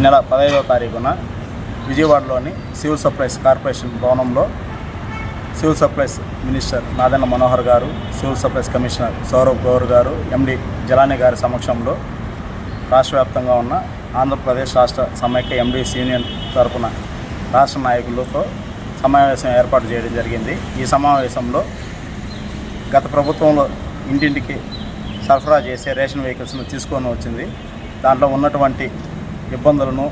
ఈ నెల పదహైదవ తారీఖున విజయవాడలోని సివిల్ సప్లైస్ కార్పొరేషన్ భవనంలో సివిల్ సప్లైస్ మినిస్టర్ నాదన్న మనోహర్ గారు civil supplies commissioner Sourav Gaur గారు ఎండి జలాని గారి సమక్షంలో రాష్ట్ర వ్యాప్తంగా ఉన్న ఆంధ్రప్రదేశ్ రాష్ట్ర సమైక్య ఎండీసీ యూనియన్ తరపున రాష్ట్ర నాయకులతో సమావేశం ఏర్పాటు చేయడం జరిగింది. ఈ సమావేశంలో గత ప్రభుత్వంలో ఇంటింటికి సరఫరా చేసే రేషన్ వెహికల్స్ను తీసుకొని వచ్చింది. దాంట్లో ఉన్నటువంటి ఇబ్బందులను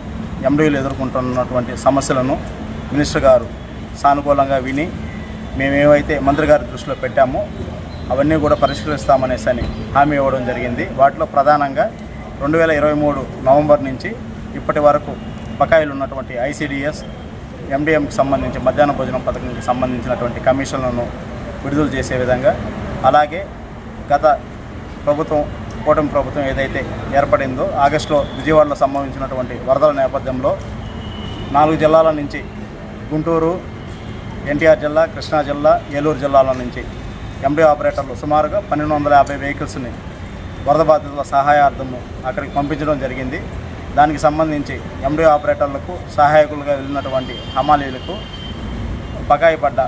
ఎండీలు ఎదుర్కొంటున్నటువంటి సమస్యలను మినిస్టర్ గారు సానుకూలంగా విని మేమేవైతే మంత్రి గారి దృష్టిలో పెట్టామో అవన్నీ కూడా పరిష్కరిస్తామనేసి అని హామీ ఇవ్వడం జరిగింది. వాటిలో ప్రధానంగా రెండు వేల ఇరవై మూడు నవంబర్ నుంచి ఇప్పటి వరకు బకాయిలు ఉన్నటువంటి ఐసీడీఎస్ ఎండిఎంకి సంబంధించి మధ్యాహ్న భోజనం పథకంకి సంబంధించినటువంటి కమిషన్లను విడుదల చేసే విధంగా అలాగే గత ప్రభుత్వం కూటమి ప్రభుత్వం ఏదైతే ఏర్పడిందో ఆగస్టులో విజయవాడలో సంభవించినటువంటి వరదల నేపథ్యంలో నాలుగు జిల్లాల నుంచి గుంటూరు ఎన్టీఆర్ జిల్లా కృష్ణా జిల్లా ఏలూరు జిల్లాల నుంచి ఎండి ఆపరేటర్లు సుమారుగా పన్నెండు వందల యాభై వెహికల్స్ని వరద బాధితుల సహాయార్థము అక్కడికి పంపించడం జరిగింది. దానికి సంబంధించి ఎండి ఆపరేటర్లకు సహాయకులుగా వెళ్ళినటువంటి హమాలీలకు బకాయి పడ్డ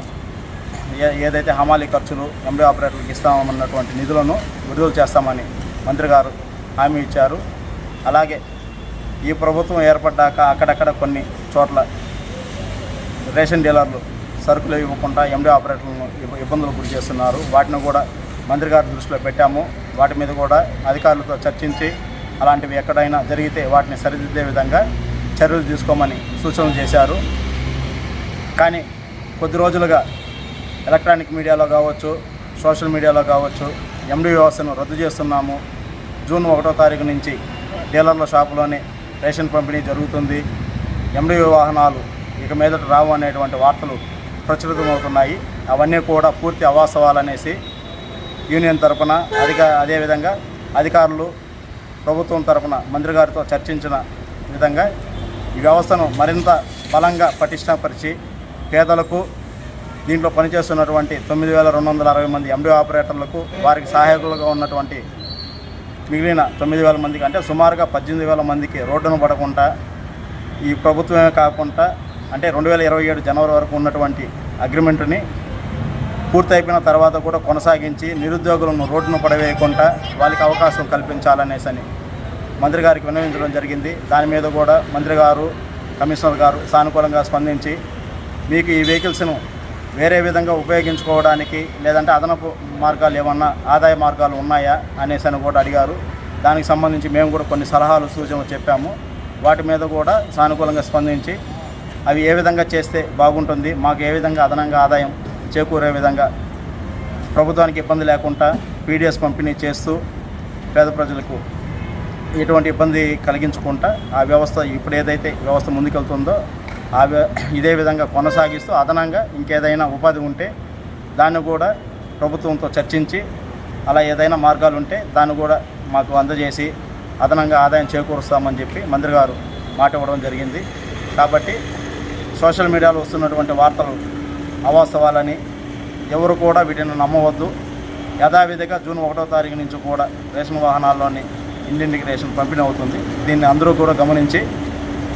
ఏ- ఏదైతే హమాలీ ఖర్చులు ఎండి ఆపరేటర్లకు ఇస్తామన్నటువంటి నిధులను విడుదల చేస్తామని మంత్రి గారు హామీ ఇచ్చారు. అలాగే ఈ ప్రభుత్వం ఏర్పడ్డాక అక్కడక్కడ కొన్ని చోట్ల రేషన్ డీలర్లు సరుకులు ఇవ్వకుండా ఎండి ఆపరేటర్లను ఇబ్బందులు గురి చేస్తున్నారు. వాటిని కూడా మంత్రి గారి దృష్టిలో పెట్టాము. వాటి మీద కూడా అధికారులతో చర్చించి అలాంటివి ఎక్కడైనా జరిగితే వాటిని సరిదిద్దే విధంగా చర్యలు తీసుకోమని సూచనలు చేశారు. కానీ కొద్ది రోజులుగా ఎలక్ట్రానిక్ మీడియాలో కావచ్చు సోషల్ మీడియాలో కావచ్చు ఎండి వ్యవస్థను రద్దు చేస్తున్నాము. జూన్ ఒకటో తారీఖు నుంచి డీలర్ల షాపులోనే రేషన్ పంపిణీ జరుగుతుంది. ఎండి వాహనాలు ఇక మీదట రావు అనేటువంటి వార్తలు ప్రచురితమవుతున్నాయి. అవన్నీ కూడా పూర్తి అవాస్తవాలనేసి యూనియన్ తరపున అధిక అదేవిధంగా అధికారులు ప్రభుత్వం తరపున మంత్రి గారితో చర్చించిన విధంగా ఈ వ్యవస్థను మరింత బలంగా పటిష్టపరిచి పేదలకు దీంట్లో పనిచేస్తున్నటువంటి తొమ్మిది వేల రెండు వందల అరవై మంది ఎంబీ ఆపరేటర్లకు వారికి సహాయకులుగా ఉన్నటువంటి మిగిలిన తొమ్మిది వేల మందికి అంటే సుమారుగా పద్దెనిమిది వేల మందికి రోడ్డును పడకుండా ఈ ప్రభుత్వమే కాకుండా అంటే రెండు వేల ఇరవై ఏడు జనవరి వరకు ఉన్నటువంటి అగ్రిమెంట్ని పూర్తి అయిపోయిన తర్వాత కూడా కొనసాగించి నిరుద్యోగులను రోడ్డును పడవేయకుండా వాళ్ళకి అవకాశం కల్పించాలనేసి అని మంత్రి గారికి విన్నవించడం జరిగింది. దాని మీద కూడా మంత్రి గారు కమిషనర్ గారు సానుకూలంగా స్పందించి మీకు ఈ వెహికల్స్ను వేరే విధంగా ఉపయోగించుకోవడానికి లేదంటే అదనపు మార్గాలు ఏమన్నా ఆదాయ మార్గాలు ఉన్నాయా అనేసి అని కూడా అడిగారు. దానికి సంబంధించి మేము కూడా కొన్ని సలహాలు సూచనలు చెప్పాము. వాటి మీద కూడా సానుకూలంగా స్పందించి అవి ఏ విధంగా చేస్తే బాగుంటుంది మాకు ఏ విధంగా అదనంగా ఆదాయం చేకూరే విధంగా ప్రభుత్వానికి ఇబ్బంది లేకుండా పీడిఎస్ పంపిణీ చేస్తూ పేద ప్రజలకు ఎటువంటి ఇబ్బంది కలిగించకుండా ఆ వ్యవస్థ ఇప్పుడు ఏదైతే వ్యవస్థ ముందుకెళ్తుందో ఇదే విధంగా కొనసాగిస్తూ అదనంగా ఇంకేదైనా ఉపాధి ఉంటే దాన్ని కూడా ప్రభుత్వంతో చర్చించి అలా ఏదైనా మార్గాలు ఉంటే దాన్ని కూడా మాకు అందజేసి అదనంగా ఆదాయం చేకూరుస్తామని చెప్పి మంత్రి గారు మాట ఇవ్వడం జరిగింది. కాబట్టి సోషల్ మీడియాలో వస్తున్నటువంటి వార్తలు అవాస్తవాలని ఎవరు కూడా వీటిని నమ్మవద్దు. యథావిధిగా జూన్ ఒకటో తారీఖు నుంచి కూడా రేషన్ వాహనాల్లోని ఇంటింటికి రేషన్ పంపిణీ అవుతుంది. దీన్ని అందరూ కూడా గమనించి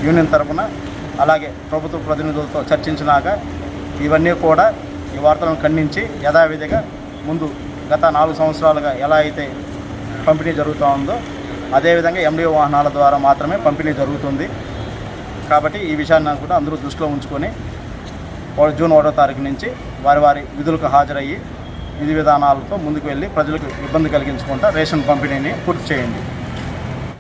యూనియన్ తరపున అలాగే ప్రభుత్వ ప్రతినిధులతో చర్చించినాక ఇవన్నీ కూడా ఈ వార్తలను ఖండించి యథావిధిగా ముందు గత నాలుగు సంవత్సరాలుగా ఎలా అయితే పంపిణీ జరుగుతూ ఉందో అదేవిధంగా ఎండిఓ వాహనాల ద్వారా మాత్రమే పంపిణీ జరుగుతుంది. కాబట్టి ఈ విషయాన్ని కూడా అందరూ దృష్టిలో ఉంచుకొని జూన్ ఒకటో తారీఖు నుంచి వారి వారి విధులకు హాజరయ్యి విధి విధానాలతో ముందుకు వెళ్ళి ప్రజలకు ఇబ్బంది కలిగించకుండా రేషన్ పంపిణీని పూర్తి చేయండి.